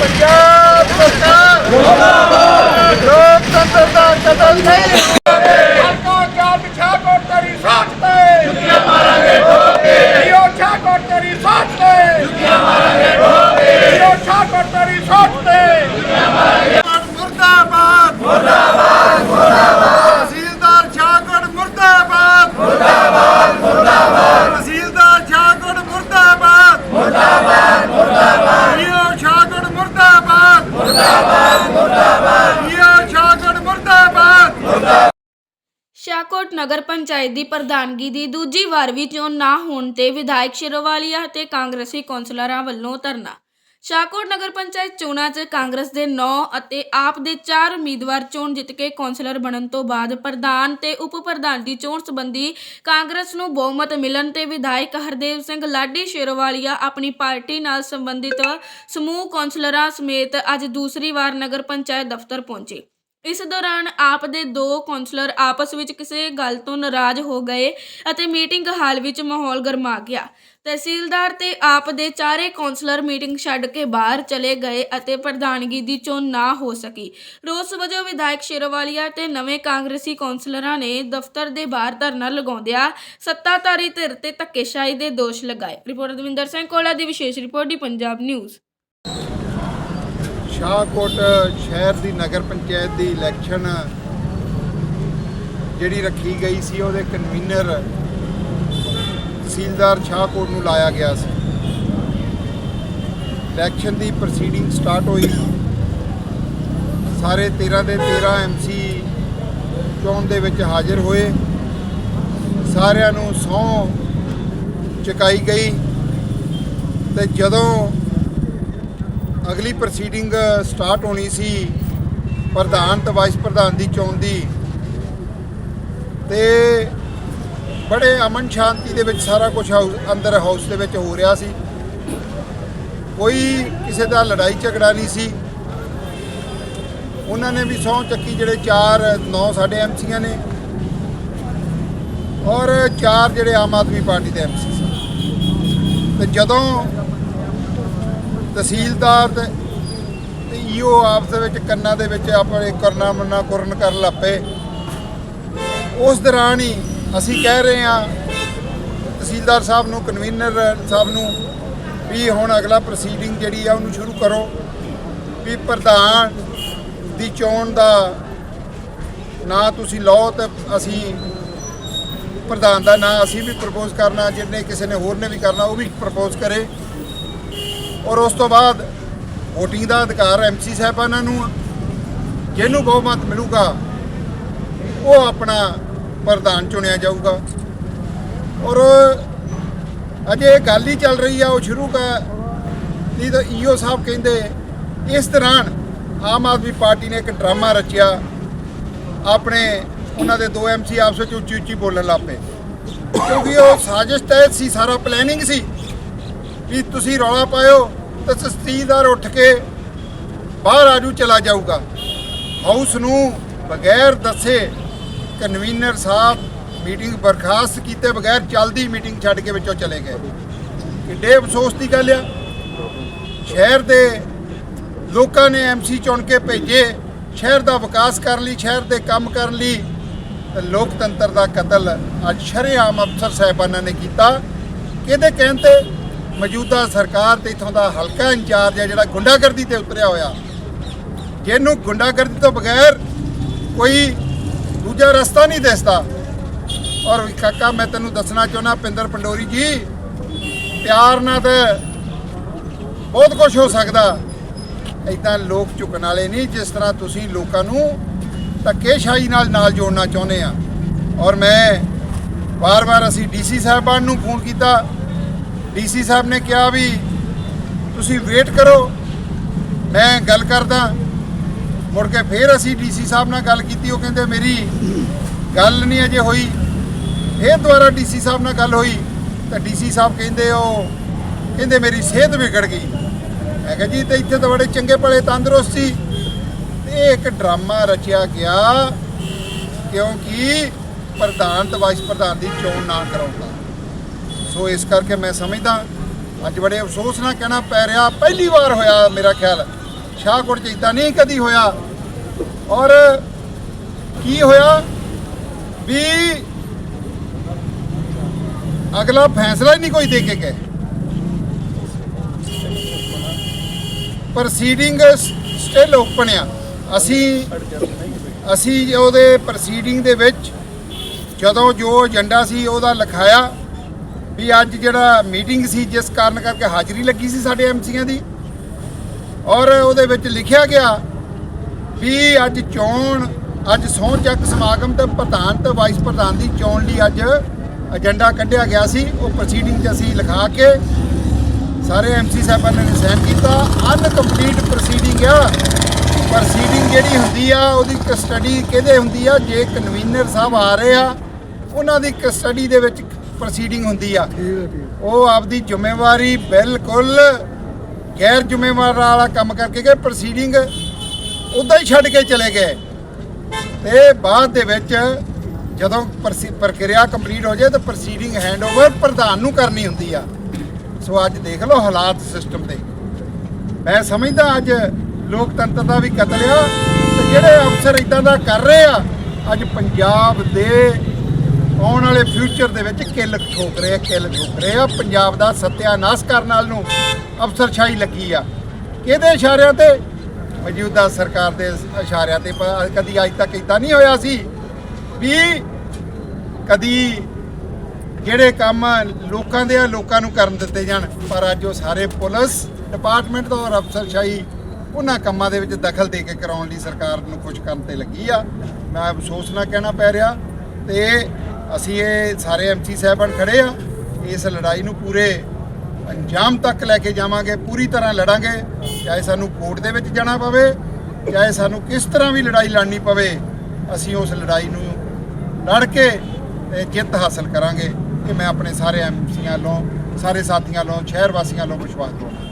ਪੰਜਾਬ ਸਰਕਾਰ। ਸ਼ਾਹਕੋਟ ਨਗਰ ਪੰਚਾਇਤ ਦੀ ਪ੍ਰਧਾਨਗੀ ਦੀ ਦੂਜੀ ਵਾਰ ਵੀ ਚੋਣ ਨਾ ਹੋਣ ਤੇ ਵਿਧਾਇਕ ਸ਼ਿਰੋਵਾਲੀਆ ਤੇ ਕਾਂਗਰਸੀ ਕੌਂਸਲਰਾਂ ਵੱਲੋਂ ਧਰਨਾ। ਸ਼ਾਹਕੋਟ ਨਗਰ ਪੰਚਾਇਤ ਚੋਣਾਂ 'ਚ ਕਾਂਗਰਸ ਦੇ 9 ਅਤੇ ਆਪ ਦੇ 4 ਉਮੀਦਵਾਰ ਚੋਣ ਜਿੱਤ ਕੇ ਕੌਂਸਲਰ ਬਣਨ ਤੋਂ ਬਾਅਦ ਪ੍ਰਧਾਨ ਤੇ ਉਪ ਪ੍ਰਧਾਨ ਦੀ ਚੋਣ ਸੰਬੰਧੀ ਕਾਂਗਰਸ ਨੂੰ ਬਹੁਮਤ ਮਿਲਣ ਤੇ ਵਿਧਾਇਕ ਹਰਦੇਵ ਸਿੰਘ ਲਾਡੀ ਸ਼ੇਰਵਾਲੀਆ ਆਪਣੀ ਪਾਰਟੀ ਨਾਲ ਸੰਬੰਧਿਤ ਸਮੂਹ ਕੌਂਸਲਰਾਂ ਸਮੇਤ ਅੱਜ ਦੂਸਰੀ ਵਾਰ ਨਗਰ ਪੰਚਾਇਤ ਦਫ਼ਤਰ ਪਹੁੰਚੇ। ਇਸ ਦੌਰਾਨ ਆਪ ਦੇ ਦੋ ਕੌਂਸਲਰ ਆਪਸ ਵਿੱਚ ਕਿਸੇ ਗੱਲ ਤੋਂ ਨਾਰਾਜ਼ ਹੋ ਗਏ ਅਤੇ ਮੀਟਿੰਗ ਹਾਲ ਵਿੱਚ ਮਾਹੌਲ ਗਰਮਾ ਗਿਆ। ਤਹਿਸੀਲਦਾਰ ਤੇ ਆਪ ਦੇ ਚਾਰੇ ਕੌਂਸਲਰ ਮੀਟਿੰਗ ਛੱਡ ਕੇ ਬਾਹਰ ਚਲੇ ਗਏ ਅਤੇ ਪ੍ਰਧਾਨਗੀ ਦੀ ਚੋਣ ਨਾ ਹੋ ਸਕੀ। ਰੋਸ ਵਜੋਂ ਵਿਧਾਇਕ ਸ਼ੇਰਵਾਲੀਆ ਤੇ ਨਵੇਂ ਕਾਂਗਰਸੀ ਕੌਂਸਲਰਾਂ ਨੇ ਦਫ਼ਤਰ ਦੇ ਬਾਹਰ ਧਰਨਾ ਲਗਾਉਂਦਿਆਂ ਸੱਤਾਧਾਰੀ ਧਿਰ ਤੇ ਧੱਕੇਸ਼ਾਹੀ ਦੇ ਦੋਸ਼ ਲਗਾਏ। ਰਿਪੋਰਟਰ ਦਵਿੰਦਰ ਸਿੰਘ ਕੋਲਾ ਦੀ ਵਿਸ਼ੇਸ਼ ਰਿਪੋਰਟ ਦੀ ਪੰਜਾਬ ਨਿਊਜ਼। ਸ਼ਾਹਕੋਟ ਸ਼ਹਿਰ ਦੀ ਨਗਰ ਪੰਚਾਇਤ ਦੀ ਇਲੈਕਸ਼ਨ ਜਿਹੜੀ ਰੱਖੀ ਗਈ ਸੀ, ਉਹਦੇ ਕਨਵੀਨਰ ਤਹਿਸੀਲਦਾਰ ਸ਼ਾਹਕੋਟ ਨੂੰ ਲਾਇਆ ਗਿਆ ਸੀ। ਇਲੈਕਸ਼ਨ ਦੀ ਪ੍ਰੋਸੀਡਿੰਗ ਸਟਾਰਟ ਹੋਈ। ਸਾਰੇ 13 ਦੇ 13 ਐਮਸੀ ਚੋਣ ਦੇ ਵਿੱਚ ਹਾਜ਼ਰ ਹੋਏ। ਸਾਰਿਆਂ ਨੂੰ ਸਹੁੰ ਚੁਕਾਈ ਗਈ। ਤੇ ਜਦੋਂ ਅਗਲੀ ਪ੍ਰੋਸੀਡਿੰਗ ਸਟਾਰਟ ਹੋਣੀ ਸੀ ਪ੍ਰਧਾਨ ਤੇ ਵਾਈਸ ਪ੍ਰਧਾਨ ਦੀ ਚੋਣ ਦੀ। ਤੇ ਬੜੇ ਅਮਨ ਸ਼ਾਂਤੀ ਦੇ ਵਿੱਚ ਸਾਰਾ ਕੁਝ ਅੰਦਰ ਹਾਊਸ ਦੇ ਵਿੱਚ ਹੋ ਰਿਹਾ ਸੀ। ਕੋਈ ਕਿਸੇ ਦਾ ਲੜਾਈ ਝਗੜਾ ਨਹੀਂ ਸੀ। ਉਹਨਾਂ ਨੇ ਵੀ ਸਹੁੰ ਚੱਕੀ ਜਿਹੜੇ 4 9 ਸਾਡੇ ਐਮਸੀਆਂ ਨੇ। ਔਰ 4 ਜਿਹੜੇ ਆਮ ਆਦਮੀ ਪਾਰਟੀ ਦੇ ਐਮਸੀ ਸੀ ਤੇ ਜਦੋਂ ਤਹਿਸੀਲਦਾਰ ਤੇ ਈਓ ਆਪਸ ਦੇ ਵਿੱਚ ਕੰਨਾਂ ਦੇ ਵਿੱਚ ਆਪਣੇ ਕਰਨਾ ਮੰਨਾ ਕੁਰਨ ਕਰਨ ਲੱਪੇ ਉਸ ਦੌਰਾਨ ਹੀ ਅਸੀਂ ਕਹਿ ਰਹੇ ਹਾਂ, ਤਹਿਸੀਲਦਾਰ ਸਾਹਿਬ ਨੂੰ, ਕਨਵੀਨਰ ਸਾਹਿਬ ਨੂੰ ਵੀ ਹੁਣ ਅਗਲਾ ਪ੍ਰੋਸੀਡਿੰਗ ਜਿਹੜੀ ਆ ਉਹਨੂੰ ਸ਼ੁਰੂ ਕਰੋ ਵੀ ਪ੍ਰਧਾਨ ਦੀ ਚੋਣ ਦਾ ਨਾਂ ਤੁਸੀਂ ਲਓ ਤੇ ਅਸੀਂ ਪ੍ਰਧਾਨ ਦਾ ਨਾਂ ਅਸੀਂ ਵੀ ਪ੍ਰਪੋਜ਼ ਕਰਨਾ ਜਿਹਨੇ ਕਿਸੇ ਨੇ ਹੋਰ ਨੇ ਵੀ ਕਰਨਾ, ਉਹ ਵੀ ਪ੍ਰਪੋਜ਼ ਕਰੇ। ਔਰ ਉਸ ਤੋਂ ਬਾਅਦ VOTING ਦਾ ਅਧਿਕਾਰ ਐਮਸੀ ਸਾਹਿਬਾਨਾਂ ਨੂੰ ਜਿਹਨੂੰ ਬਹੁਮਤ ਮਿਲੂਗਾ, ਉਹ ਆਪਣਾ ਪ੍ਰਧਾਨ ਚੁਣਿਆ ਜਾਊਗਾ। ਔਰ ਅਜੇ ਇਹ ਗੱਲ ਹੀ ਚੱਲ ਰਹੀ ਆ, ਉਹ ਸ਼ੁਰੂ ਕਰ ਨਹੀਂ ਤਾਂ ਈਓ ਸਾਹਿਬ ਕਹਿੰਦੇ, ਇਸ ਦੌਰਾਨ ਆਮ ਆਦਮੀ ਪਾਰਟੀ ਨੇ ਇੱਕ ਡਰਾਮਾ ਰਚਿਆ। ਆਪਣੇ ਉਹਨਾਂ ਦੇ ਦੋ ਐਮਸੀ ਆਪਸ ਵਿੱਚ ਉੱਚੀ ਉੱਚੀ ਬੋਲਣ ਲੱਪੇ ਕਿਉਂਕਿ ਉਹ ਸਾਜ਼ਿਸ਼ ਤਹਿਤ ਸੀ, ਸਾਰਾ ਪਲੈਨਿੰਗ ਸੀ। ਵੀ ਤੁਸੀਂ ਰੌਲਾ ਪਾਇਓ ਤਾਂ ਤਸਦੀਦਾਰ ਉੱਠ ਕੇ ਬਾਹਰ ਆਜੂ ਚਲਾ ਜਾਊਗਾ। ਹਾਊਸ ਨੂੰ ਬਗੈਰ ਦੱਸੇ ਕਨਵੀਨਰ ਸਾਹਿਬ ਮੀਟਿੰਗ ਬਰਖਾਸਤ ਕੀਤੇ ਬਗੈਰ ਜਲਦੀ ਮੀਟਿੰਗ ਛੱਡ ਕੇ ਵਿੱਚੋਂ ਚਲੇ ਗਏ। ਕਿੱਡੇ ਅਫਸੋਸ ਦੀ ਗੱਲ ਆ। ਸ਼ਹਿਰ ਦੇ ਲੋਕਾਂ ਨੇ ਐਮਸੀ ਚੁਣ ਕੇ ਭੇਜੇ, ਸ਼ਹਿਰ ਦਾ ਵਿਕਾਸ ਕਰਨ ਲਈ, ਸ਼ਹਿਰ ਦੇ ਕੰਮ ਕਰਨ ਲਈ। ਲੋਕਤੰਤਰ ਦਾ ਕਤਲ ਅੱਜ ਸ਼ਰੇਆਮ ਅਫਸਰ ਸਾਹਿਬਾਨਾਂ ਨੇ ਕੀਤਾ। ਕਿਹਦੇ ਕਹਿਣ ਤੇ? ਮੌਜੂਦਾ ਸਰਕਾਰ ਤੇ ਇਥੋਂ ਦਾ ਹਲਕਾ ਇੰਚਾਰਜ ਹੈ ਜਿਹੜਾ ਗੁੰਡਾਗਰਦੀ ਤੇ ਉਤਰਿਆ ਹੋਇਆ। ਜਿਹਨੂੰ ਗੁੰਡਾਗਰਦੀ ਤੋਂ ਬਗੈਰ ਕੋਈ ਦੂਜਾ ਰਸਤਾ ਨਹੀਂ ਦਿਸਦਾ। ਔਰ ਕਾਕਾ, ਮੈਂ ਤੈਨੂੰ ਦੱਸਣਾ ਚਾਹੁੰਦਾ ਪਿੰਦਰ ਪੰਡੋਰੀ ਜੀ, ਪਿਆਰ ਨਾਲ ਤੇ ਬਹੁਤ ਕੁਝ ਹੋ ਸਕਦਾ। ਇਦਾਂ ਲੋਕ ਝੁਕਣ ਵਾਲੇ ਨਹੀਂ, ਜਿਸ ਤਰ੍ਹਾਂ ਤੁਸੀਂ ਲੋਕਾਂ ਨੂੰ ਧੱਕੇਸ਼ਾਹੀ ਨਾਲ ਨਾਲ ਜੋੜਨਾ ਚਾਹੁੰਦੇ ਆ। ਔਰ ਮੈਂ ਵਾਰ-ਵਾਰ ਅਸੀਂ ਡੀਸੀ ਸਾਹਿਬਾਨ ਨੂੰ ਫੋਨ ਕੀਤਾ ਡੀਸੀ ਸਾਹਿਬ ਨੇ ਕਿਹਾ ਵੀ ਤੁਸੀਂ ਵੇਟ ਕਰੋ, ਮੈਂ ਗੱਲ ਕਰਦਾ। ਮੁੜ ਕੇ ਫੇਰ ਅਸੀਂ ਡੀਸੀ ਸਾਹਿਬ ਨਾਲ ਗੱਲ ਕੀਤੀ, ਉਹ ਕਹਿੰਦੇ, ਮੇਰੀ ਗੱਲ ਨਹੀਂ ਅਜੇ ਹੋਈ। ਫੇਰ ਦੁਬਾਰਾ ਡੀਸੀ ਸਾਹਿਬ ਨਾਲ ਗੱਲ ਹੋਈ, ਤਾਂ ਡੀਸੀ ਸਾਹਿਬ ਕਹਿੰਦੇ, ਉਹ ਕਹਿੰਦੇ, ਮੇਰੀ ਸਿਹਤ ਵਿਗੜ ਗਈ। ਮੈਂ ਕਿਹਾ, ਜੀ, ਤੇ ਇੱਥੇ ਤਾਂ ਬੜੇ ਚੰਗੇ ਭਲੇ, ਤੰਦਰੁਸਤ ਸੀ। ਤੇ ਇਹ ਇੱਕ ਡਰਾਮਾ ਰਚਿਆ ਗਿਆ, ਕਿਉਂਕਿ ਪ੍ਰਧਾਨ ਤੇ ਵਾਈਸ ਪ੍ਰਧਾਨ ਦੀ ਚੋਣ ਨਾ ਕਰਾਉਂਦਾ। ਸੋ ਇਸ ਕਰਕੇ ਮੈਂ ਸਮਝਦਾ ਅੱਜ ਬੜੇ ਅਫਸੋਸ ਨਾਲ ਕਹਿਣਾ ਪੈ ਰਿਹਾ, ਪਹਿਲੀ ਵਾਰ ਹੋਇਆ ਮੇਰਾ ਖਿਆਲ। ਸ਼ਾਹਕੋਟ 'ਚ ਇਦਾਂ ਨਹੀਂ ਕਦੀ ਹੋਇਆ। ਔਰ ਕੀ ਹੋਇਆ? ਵੀ ਅਗਲਾ ਫੈਸਲਾ ਹੀ ਨਹੀਂ ਕੋਈ ਦੇ ਕੇ ਗਏ। ਪ੍ਰੋਸੀਡਿੰਗ ਸਟਿਲ ਓਪਨ ਆ। ਅਸੀਂ ਅਸੀਂ ਉਹਦੇ ਪ੍ਰੋਸੀਡਿੰਗ ਦੇ ਵਿੱਚ ਜਦੋਂ ਜੋ ਏਜੰਡਾ ਸੀ ਉਹਦਾ ਲਿਖਾਇਆ। ਵੀ ਅੱਜ ਜਿਹੜਾ ਮੀਟਿੰਗ ਸੀ, ਜਿਸ ਕਾਰਨ ਕਰਕੇ ਹਾਜ਼ਰੀ ਲੱਗੀ ਸੀ ਸਾਡੇ ਐਮਸੀਆਂ ਦੀ, ਔਰ ਉਹਦੇ ਵਿੱਚ ਲਿਖਿਆ ਗਿਆ ਵੀ ਅੱਜ ਚੋਣ, ਅੱਜ ਸਹੁੰ ਚੱਕ ਸਮਾਗਮ ਤੇ ਪ੍ਰਧਾਨ ਤੇ ਵਾਈਸ ਪ੍ਰਧਾਨ ਦੀ ਚੋਣ ਲਈ ਅੱਜ ਏਜੰਡਾ ਕੱਢਿਆ ਗਿਆ ਸੀ। ਉਹ ਪ੍ਰੋਸੀਡਿੰਗ 'ਚ ਅਸੀਂ ਲਿਖਾ ਕੇ ਸਾਰੇ ਐਮਸੀ ਸਾਹਿਬਾਂ ਨੇ ਸਾਈਨ ਕੀਤਾ। ਅਨਕੰਪਲੀਟ ਪ੍ਰੋਸੀਡਿੰਗ ਆ। ਪ੍ਰੋਸੀਡਿੰਗ ਜਿਹੜੀ ਹੁੰਦੀ ਆ, ਉਹਦੀ ਕਸਟਡੀ ਕਿਹਦੇ ਹੁੰਦੀ ਆ? ਜੇ ਕਨਵੀਨਰ ਸਾਹਿਬ ਆ ਰਹੇ ਆ, ਉਹਨਾਂ ਦੀ ਕਸਟਡੀ ਦੇ ਵਿੱਚ ਪ੍ਰੋਸੀਡਿੰਗ ਹੁੰਦੀ ਆ। ਉਹ ਆਪਦੀ ਜ਼ਿੰਮੇਵਾਰੀ ਬਿਲਕੁਲ ਗੈਰ ਜ਼ਿੰਮੇਵਾਰ ਵਾਲਾ ਕੰਮ ਕਰਕੇ ਗਏ ਪ੍ਰੋਸੀਡਿੰਗ ਉਦਾਂ ਹੀ ਛੱਡ ਕੇ ਚਲੇ ਗਏ। ਤੇ ਬਾਅਦ ਦੇ ਵਿੱਚ ਜਦੋਂ ਪ੍ਰਕਿਰਿਆ ਕੰਪਲੀਟ ਹੋ ਜਾਏ ਤਾਂ ਪ੍ਰੋਸੀਡਿੰਗ ਹੈਂਡਓਵਰ ਪ੍ਰਧਾਨ ਨੂੰ ਕਰਨੀ ਹੁੰਦੀ ਆ। ਸੋ ਅੱਜ ਦੇਖ ਲਓ ਹਾਲਾਤ ਸਿਸਟਮ ਦੇ। ਮੈਂ ਸਮਝਦਾ ਅੱਜ ਲੋਕਤੰਤਰ ਦਾ ਵੀ ਕਤਲ ਆ ਤੇ ਜਿਹੜੇ ਅਫਸਰ ਇਦਾਂ ਦਾ ਕਰ ਰਹੇ ਆ ਅੱਜ ਪੰਜਾਬ ਦੇ ਆਉਣ ਵਾਲੇ ਫਿਊਚਰ ਦੇ ਵਿੱਚ ਕਿੱਲ ਠੋਕ ਰਹੇ ਆ, ਕਿੱਲ ਠੋਕ ਰਹੇ ਆ। ਪੰਜਾਬ ਦਾ ਸਤਿਆਨਾਸ਼ ਕਰਨ ਨਾਲ ਨੂੰ ਅਫਸਰਸ਼ਾਹੀ ਲੱਗੀ ਆ। ਕਿਹਦੇ ਇਸ਼ਾਰਿਆਂ ਤੇ? ਮੌਜੂਦਾ ਸਰਕਾਰ ਦੇ ਇਸ਼ਾਰਿਆਂ ਤੇ, ਪਰ ਕਦੀ ਅੱਜ ਤੱਕ ਇਦਾਂ ਨਹੀਂ ਹੋਇਆ ਸੀ ਵੀ ਕਦੀ ਜਿਹੜੇ ਕੰਮ ਲੋਕਾਂ ਦੇ ਆ, ਲੋਕਾਂ ਨੂੰ ਕਰਨ ਦਿੱਤੇ ਜਾਣ। ਪਰ ਅੱਜ ਉਹ ਸਾਰੇ ਪੁਲਿਸ ਡਿਪਾਰਟਮੈਂਟ ਦਾ ਔਰ ਅਫਸਰਸ਼ਾਹੀ ਉਹਨਾਂ ਕੰਮਾਂ ਦੇ ਵਿੱਚ ਦਖਲ ਦੇ ਕੇ ਕਰਾਉਣ ਲਈ ਸਰਕਾਰ ਨੂੰ ਖੁਸ਼ ਕਰਨ ਤੇ ਲੱਗੀ ਆ। ਮੈਂ ਅਫਸੋਸ ਨਾਲ ਕਹਿਣਾ ਪੈ ਰਿਹਾ ਤੇ ਅਸੀਂ ਇਹ ਸਾਰੇ ਐਮਸੀ ਸਾਹਿਬਾਨ ਖੜੇ ਆ, ਇਸ ਲੜਾਈ ਨੂੰ ਪੂਰੇ ਅੰਜਾਮ ਤੱਕ ਲੈ ਕੇ ਜਾਵਾਂਗੇ, ਪੂਰੀ ਤਰ੍ਹਾਂ ਲੜਾਂਗੇ, ਚਾਹੇ ਸਾਨੂੰ ਕੋਰਟ ਦੇ ਵਿੱਚ ਜਾਣਾ ਪਵੇ, ਚਾਹੇ ਸਾਨੂੰ ਕਿਸ ਤਰ੍ਹਾਂ ਵੀ ਲੜਾਈ ਲੜਨੀ ਪਵੇ, ਅਸੀਂ ਉਸ ਲੜਾਈ ਨੂੰ ਲੜ ਕੇ ਜਿੱਤ ਹਾਸਲ ਕਰਾਂਗੇ। ਇਹ ਮੈਂ ਆਪਣੇ ਸਾਰੇ ਐਮਸੀਆਂ ਵੱਲੋਂ, ਸਾਰੇ ਸਾਥੀਆਂ ਵੱਲੋਂ, ਸ਼ਹਿਰ ਵਾਸੀਆਂ ਵੱਲੋਂ ਵਿਸ਼ਵਾਸ ਦਵਾਉਂਦਾ।